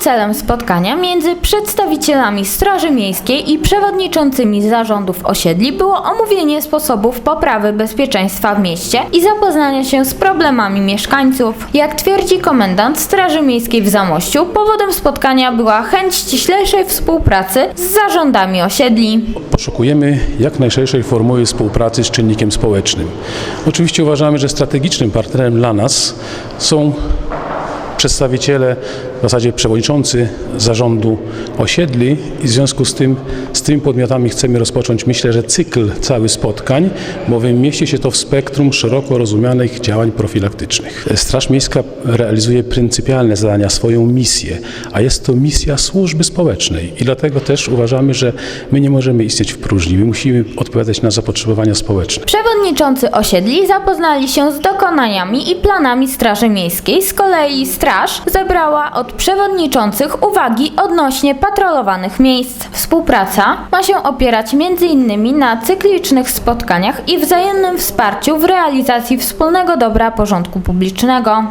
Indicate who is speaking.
Speaker 1: Celem spotkania między przedstawicielami Straży Miejskiej i przewodniczącymi zarządów osiedli było omówienie sposobów poprawy bezpieczeństwa w mieście i zapoznania się z problemami mieszkańców. Jak twierdzi komendant Straży Miejskiej w Zamościu, powodem spotkania była chęć ściślejszej współpracy z zarządami osiedli.
Speaker 2: Poszukujemy jak najszerszej formuły współpracy z czynnikiem społecznym. Oczywiście uważamy, że strategicznym partnerem dla nas są przedstawiciele, w zasadzie przewodniczący zarządu osiedli i w związku z tym z tymi podmiotami chcemy rozpocząć myślę, że cykl cały spotkań, bowiem mieści się to w spektrum szeroko rozumianych działań profilaktycznych. Straż Miejska realizuje pryncypialne zadania, swoją misję, a jest to misja służby społecznej i dlatego też uważamy, że my nie możemy istnieć w próżni, my musimy odpowiadać na zapotrzebowania społeczne.
Speaker 1: Przewodniczący osiedli zapoznali się z dokonaniami i planami Straży Miejskiej. Z kolei Straż zebrała od przewodniczących uwagi odnośnie patrolowanych miejsc. Współpraca ma się opierać m.in. na cyklicznych spotkaniach i wzajemnym wsparciu w realizacji wspólnego dobra porządku publicznego.